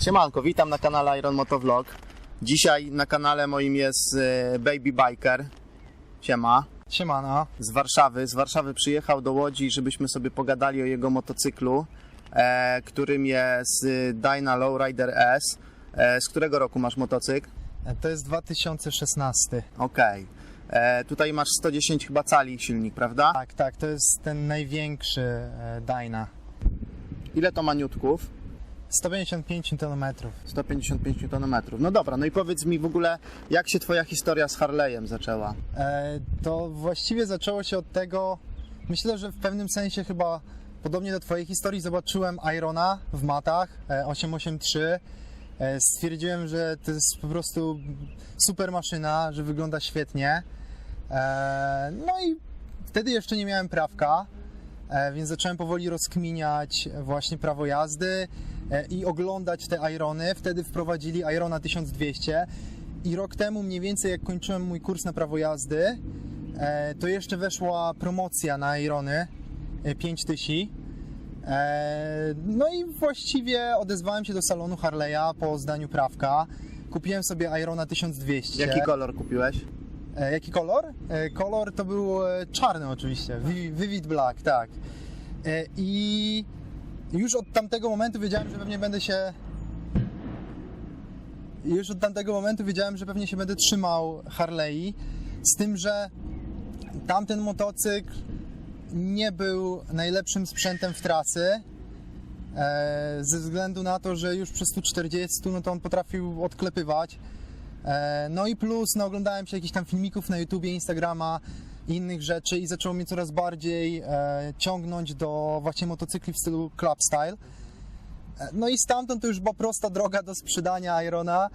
Siemanko, witam na kanale Iron Motovlog. Dzisiaj na kanale moim jest e, Baby Biker. Siema. Siemano. Z Warszawy. Z Warszawy przyjechał do Łodzi, żebyśmy sobie pogadali o jego motocyklu, e, którym jest e, Dyna Lowrider S. E, z którego roku masz motocykl? To jest 2016. Okej. E, Tutaj masz 110 chyba cali silnik, prawda? Tak, tak, to jest ten największy e, Dyna. Ile to ma niutków? 155 Nm. 155 Nm. No dobra, no i powiedz mi w ogóle, jak się twoja historia z Harley'em zaczęła? E, to właściwie zaczęło się od tego, myślę, że w pewnym sensie chyba podobnie do Twojej historii zobaczyłem Irona w matach e, 883. E, stwierdziłem, że to jest po prostu super maszyna, że wygląda świetnie. E, no i wtedy jeszcze nie miałem prawka, e, więc zacząłem powoli rozkminiać właśnie prawo jazdy e, i oglądać te Irony. Wtedy wprowadzili Irona 1200 i rok temu mniej więcej jak kończyłem mój kurs na prawo jazdy, e, to jeszcze weszła promocja na Irony e, 5000. E, No i właściwie odezwałem się do salonu Harley'a po zdaniu prawka. Kupiłem sobie Irona 1200. Jaki kolor kupiłeś? E, Jaki kolor? E, Kolor to był e, czarny oczywiście, Vi- Vivid Black, tak. E, I już od tamtego momentu wiedziałem, że pewnie będę się... Już od tamtego momentu wiedziałem, że pewnie się będę trzymał Harley, z tym, że tamten motocykl nie był najlepszym sprzętem w trasy, e, ze względu na to, że już przy 140 no to on potrafił odklepywać. E, No i plus, no, oglądałem się jakichś tam filmików na YouTubie, Instagrama innych rzeczy i zaczęło mnie coraz bardziej e, ciągnąć do właśnie motocykli w stylu club style. E, No i stamtąd to już była prosta droga do sprzedania Irona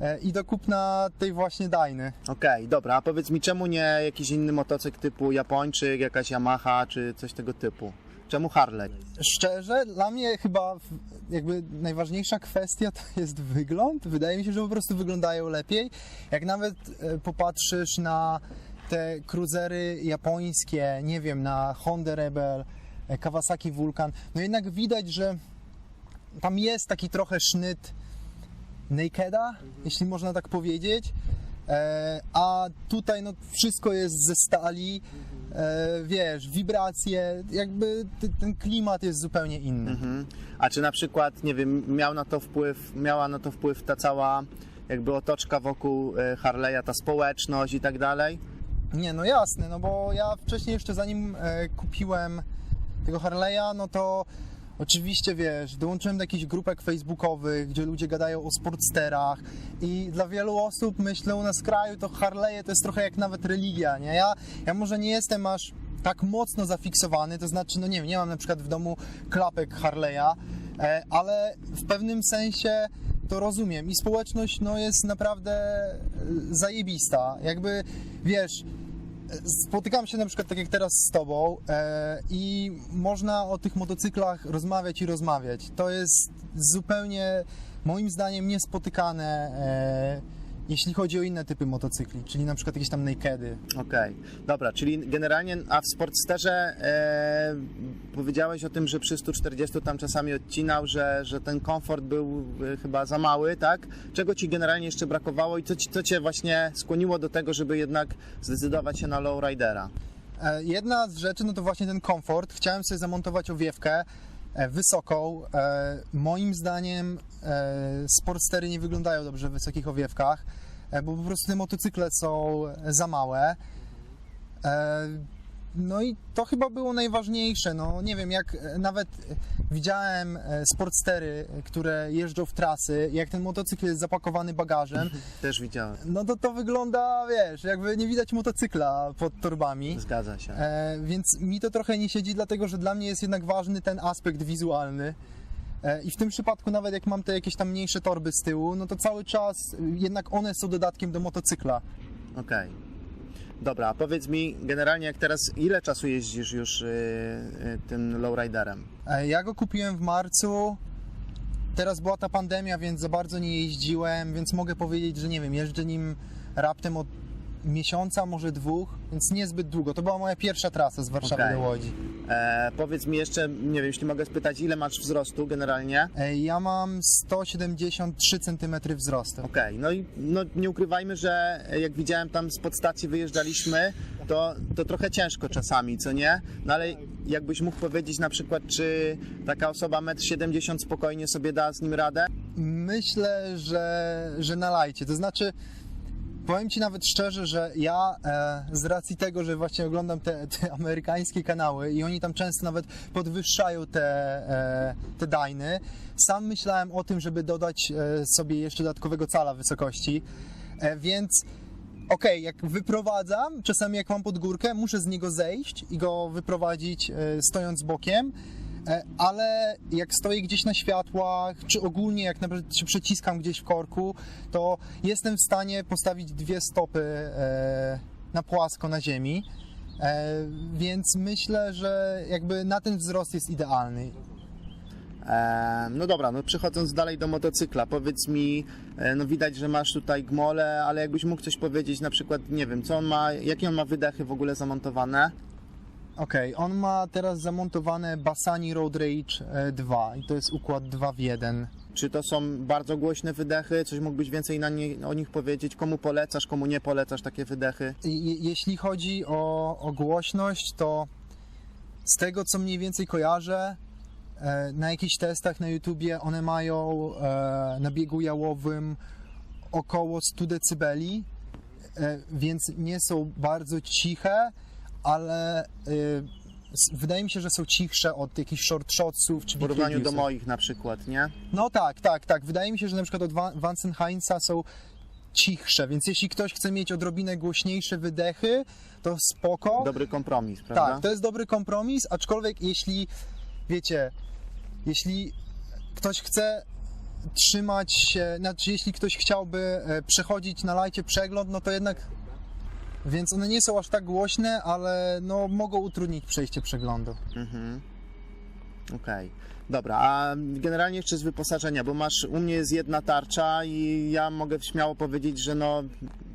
e, i do kupna tej właśnie Dajny. Okej, dobra, a powiedz mi, czemu nie jakiś inny motocykl typu Japończyk, jakaś Yamaha, czy coś tego typu? Czemu Harley? Szczerze, dla mnie chyba jakby najważniejsza kwestia to jest wygląd. Wydaje mi się, że po prostu wyglądają lepiej. Jak nawet e, popatrzysz na te cruisery japońskie, nie wiem, na Honda Rebel, e, Kawasaki Vulcan, no jednak widać, że tam jest taki trochę sznyt nakeda, jeśli można tak powiedzieć. E, a tutaj no, wszystko jest ze stali, e, wiesz, wibracje, jakby ty, ten klimat jest zupełnie inny. Mhm. A czy na przykład, nie wiem, miał na to wpływ, miała na to wpływ ta cała jakby otoczka wokół e, Harley'a, ta społeczność i tak dalej? Nie, no jasne, no bo ja wcześniej jeszcze zanim e, kupiłem tego Harley'a, no to oczywiście, wiesz, dołączyłem do jakichś grupek facebookowych, gdzie ludzie gadają o sportsterach i dla wielu osób, nas w kraju to Harley'e to jest trochę jak nawet religia, nie? Ja, ja może nie jestem aż tak mocno zafiksowany, to znaczy, no nie wiem, nie mam na przykład w domu klapek Harley'a, e, ale w pewnym sensie to rozumiem i społeczność no, jest naprawdę e, zajebista. Jakby, wiesz, spotykam się na przykład tak jak teraz z tobą e, i można o tych motocyklach rozmawiać i rozmawiać. To jest zupełnie moim zdaniem niespotykane, e, jeśli chodzi o inne typy motocykli, czyli na przykład jakieś tam nakedy. Okej, dobra, czyli generalnie, a w Sportsterze e, powiedziałeś o tym, że przy 140 tam czasami odcinał, że, że ten komfort był e, chyba za mały, tak? Czego Ci generalnie jeszcze brakowało i co, ci, co Cię właśnie skłoniło do tego, żeby jednak zdecydować się na lowridera? E, Jedna z rzeczy, no to właśnie ten komfort. Chciałem sobie zamontować owiewkę e, wysoką. E, Moim zdaniem sportstery nie wyglądają dobrze w wysokich owiewkach, bo po prostu te motocykle są za małe. E, No i to chyba było najważniejsze. No nie wiem, jak e, nawet e, widziałem e, sportstery, e, które jeżdżą w trasy, jak ten motocykl jest zapakowany bagażem, Też widziałem, no to to wygląda, wiesz, jakby nie widać motocykla pod torbami. zgadza się. E, więc mi to trochę nie siedzi, dlatego że dla mnie jest jednak ważny ten aspekt wizualny. E, I w tym przypadku, nawet jak mam te jakieś tam mniejsze torby z tyłu, no to cały czas y, jednak one są dodatkiem do motocykla. Okej. Dobra, a powiedz mi generalnie jak teraz, ile czasu jeździsz już y, y, tym lowriderem? E, ja go kupiłem w marcu. Teraz była ta pandemia, więc za bardzo nie jeździłem, więc mogę powiedzieć, że nie wiem, jeżdżę nim raptem od miesiąca, może dwóch, więc niezbyt długo. To była moja pierwsza trasa z Warszawy Okej. do Łodzi. E, powiedz mi jeszcze, nie wiem, jeśli mogę spytać, ile masz wzrostu generalnie? E, Ja mam 173 cm wzrostu. Okej, no i no, nie ukrywajmy, że jak widziałem tam z podstacji wyjeżdżaliśmy, to, to trochę ciężko czasami, co nie? No ale jakbyś mógł powiedzieć na przykład, czy taka osoba 1,70 m spokojnie sobie da z nim radę? Myślę, że, że na lajcie. To znaczy, powiem Ci nawet szczerze, że ja e, z racji tego, że właśnie oglądam te, te amerykańskie kanały i oni tam często nawet podwyższają te, e, te dajny, sam myślałem o tym, żeby dodać e, sobie jeszcze dodatkowego cala wysokości, e, więc Okej, jak wyprowadzam, czasami jak mam pod górkę, muszę z niego zejść i go wyprowadzić e, stojąc bokiem, ale jak stoję gdzieś na światłach, czy ogólnie jak na się przeciskam gdzieś w korku, to jestem w stanie postawić dwie stopy e, na płasko na ziemi, e, więc myślę, że jakby na ten wzrost jest idealny. E, no dobra, no przechodząc dalej do motocykla, powiedz mi, e, no widać, że masz tutaj gmole, ale jakbyś mógł coś powiedzieć, na przykład, nie wiem, co on ma, jakie on ma wydechy w ogóle zamontowane? Okej, on ma teraz zamontowane Bassani Road Rage e, 2 i to jest układ 2 w 1. Czy to są bardzo głośne wydechy? Coś mógłbyś więcej na nie, o nich powiedzieć? Komu polecasz, komu nie polecasz takie wydechy? Je- Jeśli chodzi o, o głośność, to z tego co mniej więcej kojarzę, e, na jakichś testach na YouTubie one mają e, na biegu jałowym około 100 decybeli, e, więc nie są bardzo ciche, ale s- wydaje mi się, że są cichsze od jakichś short shotsów czy W porównaniu do moich na przykład, nie? No tak, tak, tak. Wydaje mi się, że na przykład od Van- Vansenheinza są cichsze, więc jeśli ktoś chce mieć odrobinę głośniejsze wydechy, to spoko. Dobry kompromis, prawda? tak, to jest dobry kompromis, aczkolwiek jeśli, wiecie, jeśli ktoś chce trzymać się, znaczy jeśli ktoś chciałby e, przechodzić na lajcie przegląd, no to jednak, więc one nie są aż tak głośne, ale no mogą utrudnić przejście przeglądu. Mhm. Okej. Dobra, a generalnie jeszcze z wyposażenia, bo masz, u mnie jest jedna tarcza i ja mogę śmiało powiedzieć, że no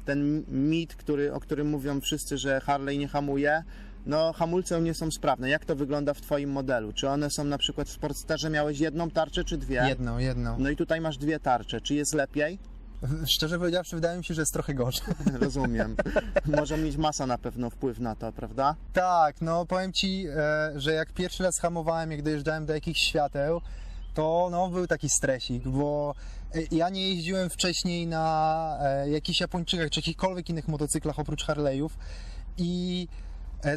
ten mit, który, o którym mówią wszyscy, że Harley nie hamuje, no hamulce u mnie są sprawne. Jak to wygląda w Twoim modelu? Czy one są na przykład w Sportsterze miałeś jedną tarczę czy dwie? Jedną, jedną. No i tutaj masz dwie tarcze. Czy jest lepiej? Szczerze powiedziawszy, wydaje mi się, że jest trochę gorzej. Rozumiem. Może mieć masa na pewno wpływ na to, prawda? Tak, no powiem ci, e, że jak pierwszy raz hamowałem, jak dojeżdżałem do jakichś świateł, to no, był taki stresik, bo e, ja nie jeździłem wcześniej na e, jakichś Japończykach czy jakichkolwiek innych motocyklach oprócz Harley'ów i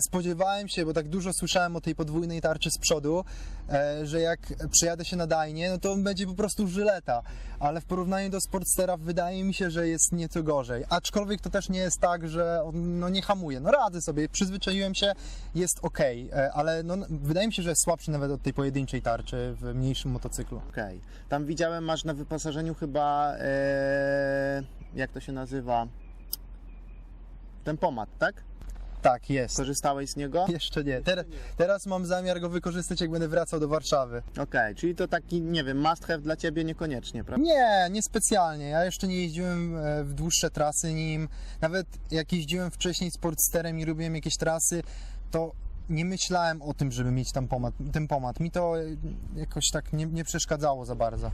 spodziewałem się, bo tak dużo słyszałem o tej podwójnej tarczy z przodu, e, że jak przejadę się na dajnie, no to będzie po prostu żyleta, ale w porównaniu do Sportstera wydaje mi się, że jest nieco gorzej, aczkolwiek to też nie jest tak, że no, nie hamuje, no radzę sobie, przyzwyczaiłem się, jest ok, ale no, wydaje mi się, że jest słabszy nawet od tej pojedynczej tarczy w mniejszym motocyklu. Okej. Tam widziałem, masz na wyposażeniu chyba, e, jak to się nazywa? Tempomat, tak? Tak, jest. Korzystałeś z niego? Jeszcze nie. Teraz, teraz mam zamiar go wykorzystać, jak będę wracał do Warszawy. Okej, czyli to taki, nie wiem, must have dla Ciebie niekoniecznie, prawda? Nie, niespecjalnie. Ja jeszcze nie jeździłem e, w dłuższe trasy nim. Nawet jak jeździłem wcześniej sportsterem i robiłem jakieś trasy, to nie myślałem o tym, żeby mieć tam pomad, tempomat. Mi to e, jakoś tak nie, nie przeszkadzało za bardzo.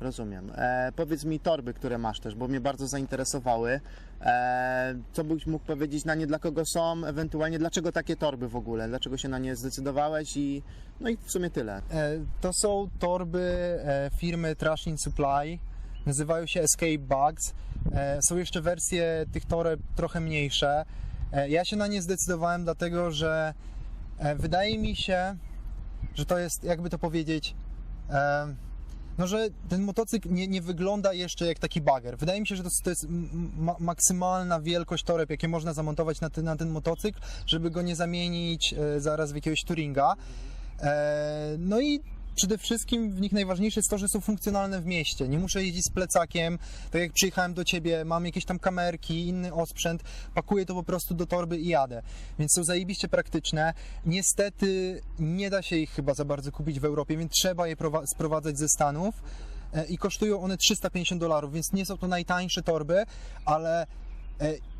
Rozumiem. E, powiedz mi torby, które masz też, bo mnie bardzo zainteresowały. E, co byś mógł powiedzieć na nie, dla kogo są, ewentualnie dlaczego takie torby w ogóle? Dlaczego się na nie zdecydowałeś i no i w sumie tyle. E, To są torby e, firmy Trash in Supply. Nazywają się Escape Bugs. E, Są jeszcze wersje tych toreb trochę mniejsze. E, Ja się na nie zdecydowałem, dlatego że wydaje mi się, że to jest, jakby to powiedzieć, no, że ten motocykl nie, nie wygląda jeszcze jak taki bager. Wydaje mi się, że to, to jest ma, maksymalna wielkość toreb, jakie można zamontować na, ten- na ten motocykl, żeby go nie zamienić e, zaraz w jakiegoś Touringa. E, no i przede wszystkim w nich najważniejsze jest to, że są funkcjonalne w mieście. Nie muszę jeździć z plecakiem. Tak jak przyjechałem do ciebie, mam jakieś tam kamerki, inny osprzęt, pakuję to po prostu do torby i jadę. Więc są zajebiście praktyczne. Niestety nie da się ich chyba za bardzo kupić w Europie, więc trzeba je prowa- sprowadzać ze Stanów. E, I kosztują one 350 dolarów, więc nie są to najtańsze torby, ale e,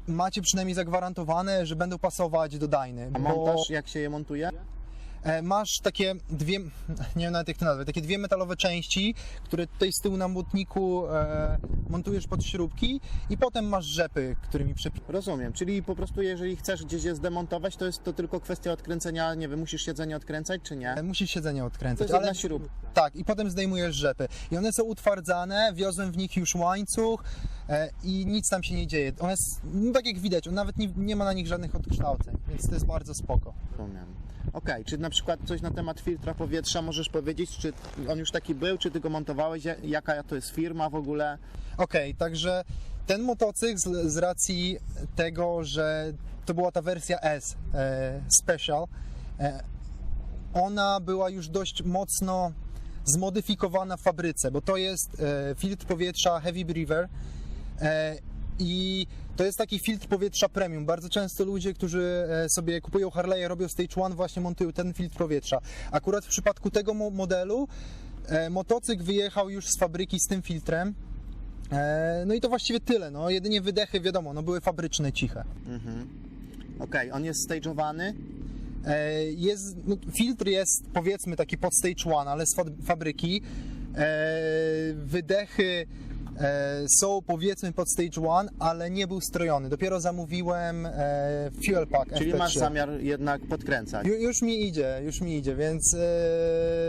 macie przynajmniej zagwarantowane, że będą pasować do Dajny. A montaż, jak się je montuje? E, masz takie dwie, nie wiem nawet jak to nazwać, takie dwie metalowe części, które tutaj z tyłu na błotniku e, montujesz pod śrubki i potem masz rzepy, którymi przepi... Rozumiem, czyli po prostu jeżeli chcesz gdzieś je zdemontować, to jest to tylko kwestia odkręcenia, nie wiem, musisz siedzenie odkręcać czy nie? e, Musisz siedzenie To odkręcać, jest jedna śrubka. Tak, i potem zdejmujesz rzepy. I one są utwardzane, wiozłem w nich już łańcuch e, i nic tam się nie dzieje. One, no tak jak widać, on nawet nie, nie ma na nich żadnych odkształceń, więc to jest bardzo spoko. Rozumiem. Okej, czy na przykład coś na temat filtra powietrza możesz powiedzieć, czy on już taki był, czy ty go montowałeś, Ja- jaka to jest firma w ogóle? Okej, także ten motocykl z, racji tego, że to była ta wersja S e, Special, e, ona była już dość mocno zmodyfikowana w fabryce, bo to jest e, filtr powietrza Heavy e, i to jest taki filtr powietrza premium. Bardzo często ludzie, którzy e, sobie kupują Harley'e, robią Stage 1, właśnie montują ten filtr powietrza. Akurat w przypadku tego mo- modelu e, motocykl wyjechał już z fabryki z tym filtrem. E, No i to właściwie tyle. No, jedynie wydechy, wiadomo, no były fabryczne, ciche. Okej, on jest stage'owany, Jest, no, filtr jest powiedzmy taki pod stage one, ale z fa- fabryki. Wydechy są powiedzmy pod stage one, ale nie był strojony. Dopiero zamówiłem e, fuel pack czyli FP3. masz zamiar jednak podkręcać. Ju, już mi idzie, już mi idzie, więc e,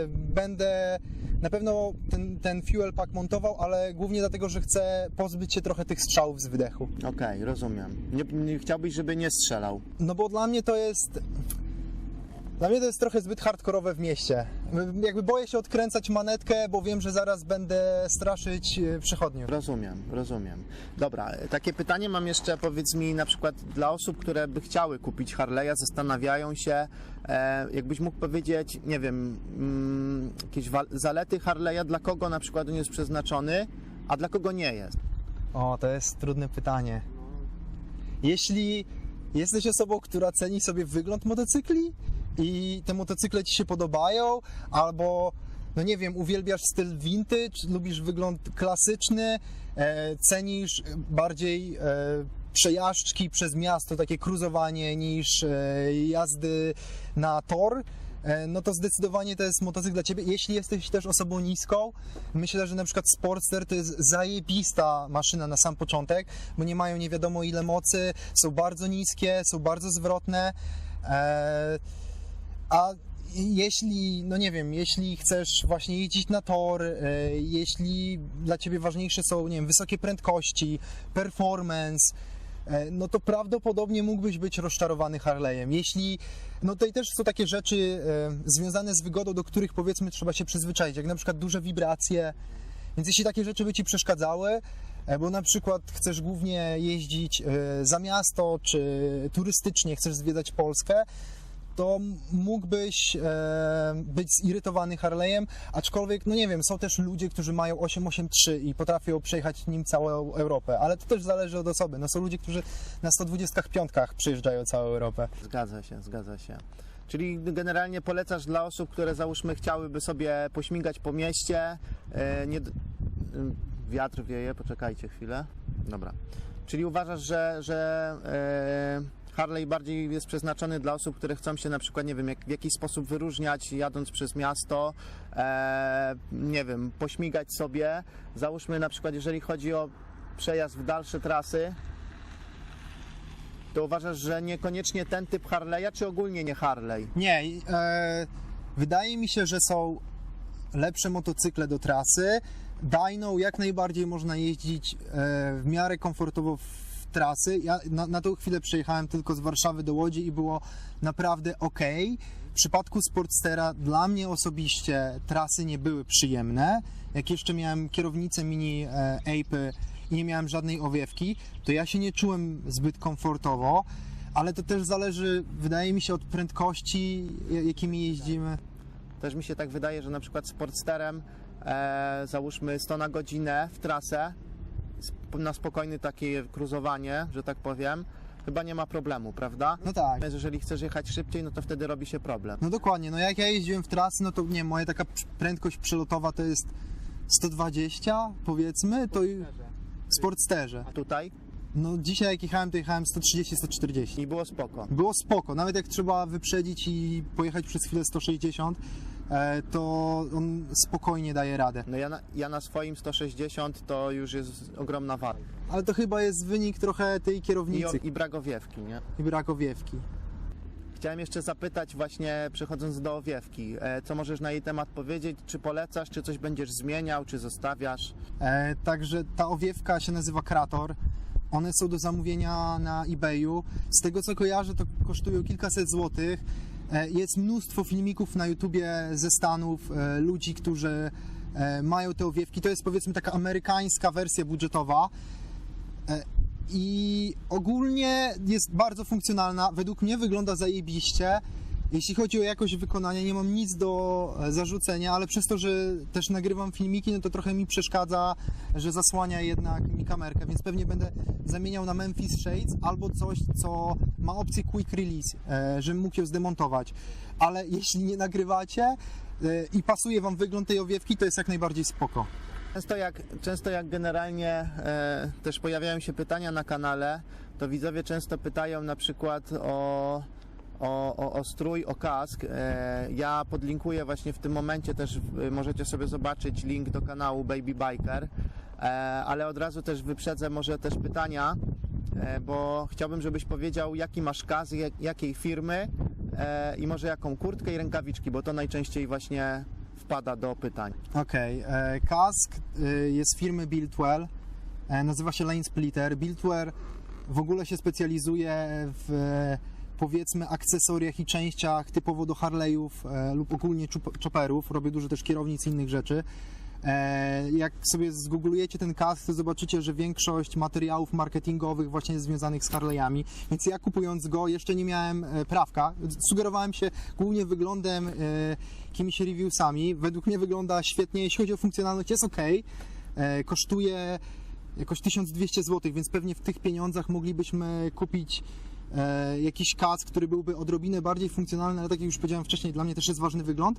będę na pewno ten, ten fuel pack montował, ale głównie dlatego, że chcę pozbyć się trochę tych strzałów z wydechu. Okej, rozumiem. Nie, nie chciałbyś, żeby nie strzelał. No bo dla mnie to jest. Dla mnie to jest trochę zbyt hardkorowe w mieście. Jakby boję się odkręcać manetkę, bo wiem, że zaraz będę straszyć e, przechodniów. Rozumiem, rozumiem. Dobra, e, takie pytanie mam jeszcze, powiedz mi na przykład dla osób, które by chciały kupić Harley'a, zastanawiają się, e, jakbyś mógł powiedzieć, nie wiem, mm, jakieś zalety Harley'a, dla kogo na przykład on jest przeznaczony, a dla kogo nie jest. O, to jest trudne pytanie. Jeśli jesteś osobą, która ceni sobie wygląd motocykli i te motocykle ci się podobają, albo no nie wiem, uwielbiasz styl vintage, lubisz wygląd klasyczny, e, cenisz bardziej e, przejażdżki przez miasto, takie cruzowanie niż e, jazdy na tor, e, no to zdecydowanie to jest motocykl dla Ciebie. Jeśli jesteś też osobą niską, myślę, że na przykład Sportster to jest zajebista maszyna na sam początek, bo nie mają nie wiadomo ile mocy, są bardzo niskie, są bardzo zwrotne, e, a jeśli, no nie wiem, jeśli chcesz właśnie jeździć na tor, e, jeśli dla Ciebie ważniejsze są, nie wiem, wysokie prędkości, performance, e, no to prawdopodobnie mógłbyś być rozczarowany Harley'em. Jeśli, no tutaj też są takie rzeczy e, związane z wygodą, do których powiedzmy trzeba się przyzwyczaić, jak na przykład duże wibracje, więc jeśli takie rzeczy by Ci przeszkadzały, bo na przykład chcesz głównie jeździć za miasto, czy turystycznie chcesz zwiedzać Polskę, to mógłbyś e, być zirytowany Harley'em, aczkolwiek, no nie wiem, są też ludzie, którzy mają 883 i potrafią przejechać nim całą Europę, ale to też zależy od osoby. No są ludzie, którzy na 125 przejeżdżają całą Europę. Zgadza się, zgadza się. Czyli generalnie polecasz dla osób, które załóżmy chciałyby sobie pośmigać po mieście, e, nie, ym, wiatr wieje, poczekajcie chwilę. Dobra. Czyli uważasz, że, że e, Harley bardziej jest przeznaczony dla osób, które chcą się na przykład, nie wiem, jak, w jakiś sposób wyróżniać jadąc przez miasto, e, nie wiem, pośmigać sobie. Załóżmy na przykład, jeżeli chodzi o przejazd w dalsze trasy, to uważasz, że niekoniecznie ten typ Harley'a, czy ogólnie nie Harley? Nie, e, wydaje mi się, że są lepsze motocykle do trasy. Dyno jak najbardziej można jeździć e, w miarę komfortowo w trasy. Ja na, na tą chwilę przejechałem tylko z Warszawy do Łodzi i było naprawdę ok. W przypadku Sportstera dla mnie osobiście trasy nie były przyjemne. Jak jeszcze miałem kierownicę mini e, Ape i nie miałem żadnej owiewki, to ja się nie czułem zbyt komfortowo, ale to też zależy, wydaje mi się, od prędkości, ja- jakimi jeździmy. Też mi się tak wydaje, że na przykład sportsterem e, załóżmy 100 na godzinę w trasę na spokojne takie cruzowanie, że tak powiem, chyba nie ma problemu, prawda? No tak. Natomiast jeżeli chcesz jechać szybciej, no to wtedy robi się problem. No dokładnie, no jak ja jeździłem w trasy, no to nie, moja taka pr- prędkość przelotowa to jest 120 powiedzmy, to i- Sportsterze. A tutaj No dzisiaj jak jechałem, to jechałem 130-140. I było spoko. Było spoko, nawet jak trzeba wyprzedzić i pojechać przez chwilę 160, e, to on spokojnie daje radę. No ja na, ja na swoim 160 to już jest ogromna wada. Ale to chyba jest wynik trochę tej I, kierownicy I brak owiewki, nie? i brak owiewki. Chciałem jeszcze zapytać właśnie, przechodząc do owiewki, e, co możesz na jej temat powiedzieć? Czy polecasz, czy coś będziesz zmieniał, czy zostawiasz? E, także ta owiewka się nazywa Krator. One są do zamówienia na eBayu. Z tego co kojarzę, to kosztują kilkaset złotych. E, jest mnóstwo filmików na YouTubie ze Stanów, e, ludzi, którzy e, mają te owiewki. To jest powiedzmy taka amerykańska wersja budżetowa. I ogólnie jest bardzo funkcjonalna. Według mnie wygląda zajebiście. Jeśli chodzi o jakość wykonania, nie mam nic do e, zarzucenia, ale przez to, że też nagrywam filmiki, no to trochę mi przeszkadza, że zasłania jednak mi kamerkę, więc pewnie będę zamieniał na Memphis Shades albo coś, co ma opcję Quick Release, e, żebym mógł ją zdemontować. Ale jeśli nie nagrywacie e, i pasuje Wam wygląd tej owiewki, to jest jak najbardziej spoko. Często jak, często jak generalnie e, też pojawiają się pytania na kanale, to widzowie często pytają na przykład o, o, o, o strój, o kask. E, ja podlinkuję właśnie w tym momencie też, możecie sobie zobaczyć link do kanału Baby Biker, e, ale od razu też wyprzedzę może też pytania, e, bo chciałbym, żebyś powiedział jaki masz kask, jak, jakiej firmy i może jaką kurtkę i rękawiczki, bo to najczęściej właśnie wpada do pytań. Okej, e, kask jest firmy Buildwell, nazywa się Lane Splitter. Buildwell w ogóle się specjalizuje w powiedzmy akcesoriach i częściach typowo do Harley'ów e, lub ogólnie chopperów. Robię dużo też kierownic i innych rzeczy. E, Jak sobie zgooglujecie ten kask, to zobaczycie, że większość materiałów marketingowych właśnie jest związanych z Harley'ami. Więc ja kupując go jeszcze nie miałem e, prawka. Sugerowałem się głównie wyglądem, e, jakimiś reviewsami. Według mnie wygląda świetnie. Jeśli chodzi o funkcjonalność, jest ok. E, Kosztuje jakoś 1200 zł, więc pewnie w tych pieniądzach moglibyśmy kupić e, jakiś kask, który byłby odrobinę bardziej funkcjonalny, ale tak jak już powiedziałem wcześniej, dla mnie też jest ważny wygląd.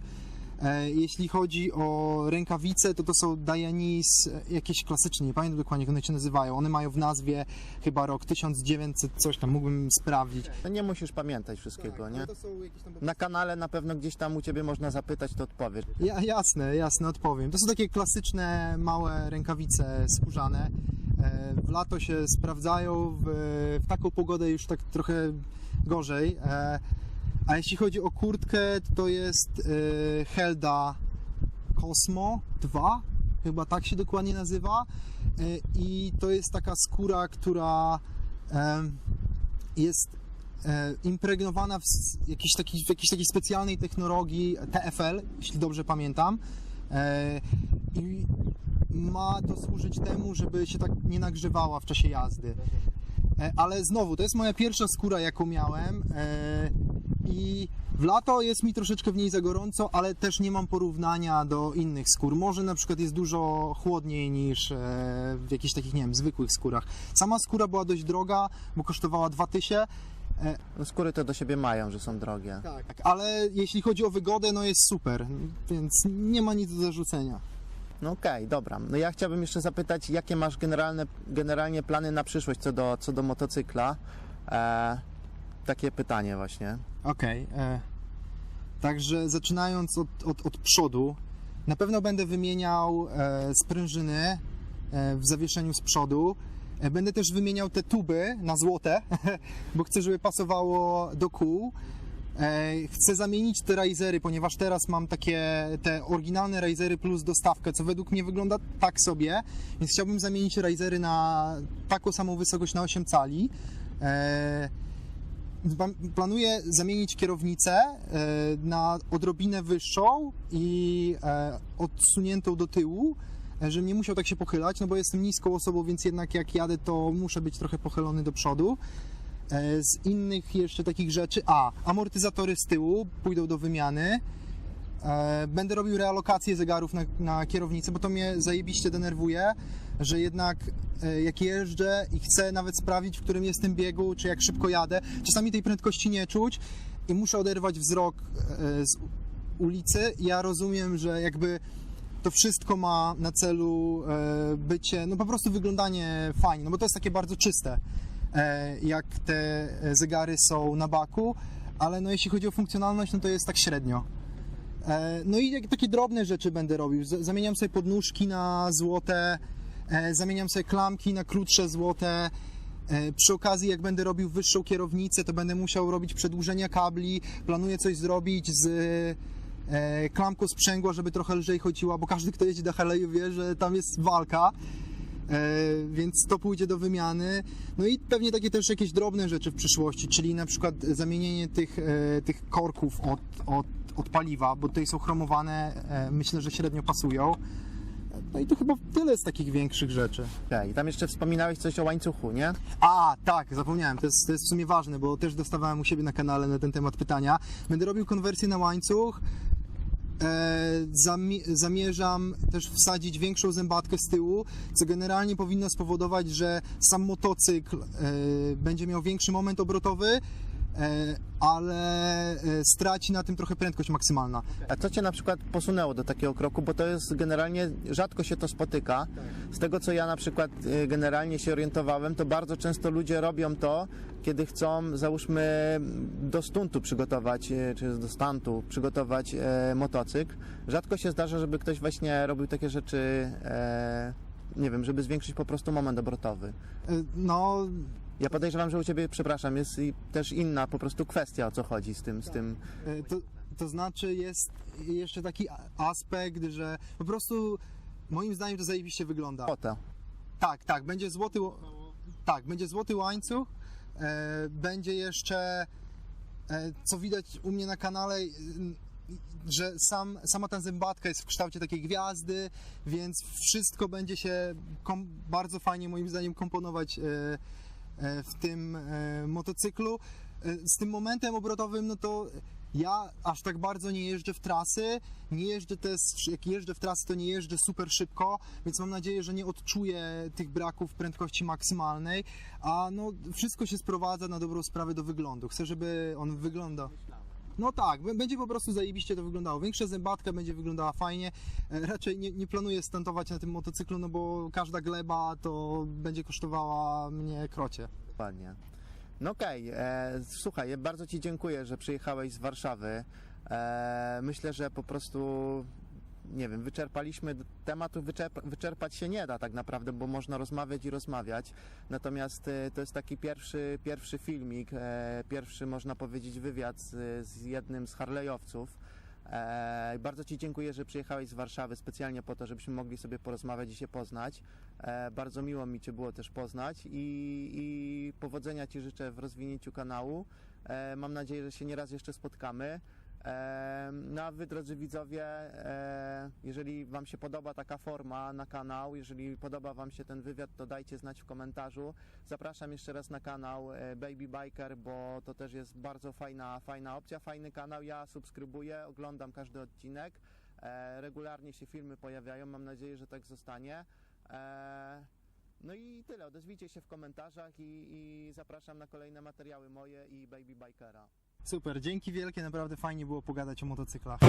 E, Jeśli chodzi o rękawice, to to są Dianis, e, jakieś klasyczne, nie pamiętam dokładnie jak one się nazywają. One mają w nazwie chyba rok 1900, coś tam, mógłbym sprawdzić. No nie musisz pamiętać wszystkiego, nie? to są jakieś tam Na kanale na pewno gdzieś tam u Ciebie można zapytać, to odpowiesz. Ja, jasne, jasne, odpowiem. To są takie klasyczne, małe rękawice skórzane. E, W lato się sprawdzają, w, w taką pogodę już tak trochę gorzej. E, A jeśli chodzi o kurtkę, to jest e, Helda Cosmo 2, chyba tak się dokładnie nazywa. I to jest taka skóra, która jest impregnowana w jakiejś takiej, w jakiejś takiej specjalnej technologii TFL, jeśli dobrze pamiętam. I ma to służyć temu, żeby się tak nie nagrzewała w czasie jazdy. E, Ale znowu, to jest moja pierwsza skóra, jaką miałem. e, I w lato jest mi troszeczkę w niej za gorąco, ale też nie mam porównania do innych skór. Może na przykład jest dużo chłodniej niż e, w jakichś takich, nie wiem, zwykłych skórach. Sama skóra była dość droga, bo kosztowała 2000. E, No, skóry to do siebie mają, że są drogie. tak, ale jeśli chodzi o wygodę, no jest super, więc nie ma nic do zarzucenia. No okej, dobra. No ja chciałbym jeszcze zapytać, jakie masz generalne, generalnie plany na przyszłość co do, co do motocykla? E, takie pytanie właśnie. Okej. e, Także zaczynając od, od, od przodu, na pewno będę wymieniał e, sprężyny e, w zawieszeniu z przodu. E, Będę też wymieniał te tuby na złote, bo chcę, żeby pasowało do kół. E, Chcę zamienić te risery, ponieważ teraz mam takie te oryginalne risery plus dostawkę, co według mnie wygląda tak sobie, więc chciałbym zamienić risery na taką samą wysokość na 8 cali. E, Pla- Planuję zamienić kierownicę e, na odrobinę wyższą i odsuniętą do tyłu, żebym nie musiał tak się pochylać, no bo jestem niską osobą, więc jednak jak jadę, to muszę być trochę pochylony do przodu. E, Z innych jeszcze takich rzeczy, a amortyzatory z tyłu pójdą do wymiany. E, Będę robił realokację zegarów na, na kierownicy, bo to mnie zajebiście denerwuje, że jednak e, jak jeżdżę i chcę nawet sprawdzić, w którym jestem biegu, czy jak szybko jadę, czasami tej prędkości nie czuć i muszę oderwać wzrok z ulicy. Ja rozumiem, że jakby to wszystko ma na celu bycie, no po prostu wyglądanie fajnie, no bo to jest takie bardzo czyste, jak te e, zegary są na baku, ale no jeśli chodzi o funkcjonalność, no to jest tak średnio. E, No i takie drobne rzeczy będę robił. Zamieniam sobie podnóżki na złote, e, zamieniam sobie klamki na krótsze złote. E, Przy okazji, jak będę robił wyższą kierownicę, to będę musiał robić przedłużenia kabli. Planuję coś zrobić z e, klamką sprzęgła, żeby trochę lżej chodziła, bo każdy, kto jeździ na Harley'u wie, że tam jest walka. E, więc to pójdzie do wymiany. No i pewnie takie też jakieś drobne rzeczy w przyszłości, czyli na przykład zamienienie tych, e, tych korków od, od, od paliwa, bo tutaj są chromowane, e, myślę, że średnio pasują. No i to chyba tyle z takich większych rzeczy. Okej, tam jeszcze wspominałeś coś o łańcuchu, nie? A, tak, zapomniałem, to jest, to jest w sumie ważne, bo też dostawałem u siebie na kanale na ten temat pytania. Będę robił konwersję na łańcuch. E, zamie- zamierzam też wsadzić większą zębatkę z tyłu, co generalnie powinno spowodować, że sam motocykl e, będzie miał większy moment obrotowy, ale e, straci na tym trochę prędkość maksymalna. A co Cię na przykład posunęło do takiego kroku, bo to jest generalnie, rzadko się to spotyka. Z tego co ja na przykład y, generalnie się orientowałem, to bardzo często ludzie robią to, kiedy chcą, załóżmy, do stuntu przygotować, czy do stantu przygotować e, motocykl. Rzadko się zdarza, żeby ktoś właśnie robił takie rzeczy, e, nie wiem, żeby zwiększyć po prostu moment obrotowy. E, No, Ja podejrzewam, że u Ciebie, przepraszam, jest i też inna po prostu kwestia, o co chodzi z tym, z tym E, To, to znaczy jest jeszcze taki aspekt, że po prostu moim zdaniem to zajebiście wygląda. foto. Tak, tak, będzie złoty, tak, będzie złoty łańcuch, e, będzie jeszcze, e, co widać u mnie na kanale, e, że sam, sama ta zębatka jest w kształcie takiej gwiazdy, więc wszystko będzie się kom, bardzo fajnie moim zdaniem komponować w tym e, motocyklu. E, Z tym momentem obrotowym, no to ja aż tak bardzo nie jeżdżę w trasy, nie jeżdżę też, jak jeżdżę w trasy, to nie jeżdżę super szybko, więc mam nadzieję, że nie odczuję tych braków prędkości maksymalnej, a no wszystko się sprowadza na dobrą sprawę do wyglądu. Chcę, żeby on wyglądał. No tak, będzie po prostu zajebiście to wyglądało. Większa zębatka będzie wyglądała fajnie. E, Raczej nie, nie planuję stantować na tym motocyklu, no bo każda gleba to będzie kosztowała mnie krocie. Dokładnie. No okej, e, słuchaj, bardzo Ci dziękuję, że przyjechałeś z Warszawy. E, myślę, że po prostu, nie wiem, wyczerpaliśmy tematu, wyczerp, wyczerpać się nie da tak naprawdę, bo można rozmawiać i rozmawiać. Natomiast e, to jest taki pierwszy, pierwszy filmik, e, pierwszy można powiedzieć wywiad z, z jednym z Harley'owców. E, bardzo Ci dziękuję, że przyjechałeś z Warszawy specjalnie po to, żebyśmy mogli sobie porozmawiać i się poznać. E, bardzo miło mi Cię było też poznać i, i powodzenia Ci życzę w rozwinięciu kanału. Mam nadzieję, że się nieraz jeszcze spotkamy. No a Wy, drodzy widzowie, e, jeżeli Wam się podoba taka forma na kanał, jeżeli podoba Wam się ten wywiad, to dajcie znać w komentarzu. Zapraszam jeszcze raz na kanał e, Baby Biker, bo to też jest bardzo fajna, fajna opcja, fajny kanał. Ja subskrybuję, oglądam każdy odcinek. E, regularnie się filmy pojawiają, mam nadzieję, że tak zostanie. No i tyle. Odezwijcie się w komentarzach i, i zapraszam na kolejne materiały moje i Baby Bikera. Super, dzięki wielkie, naprawdę fajnie było pogadać o motocyklach.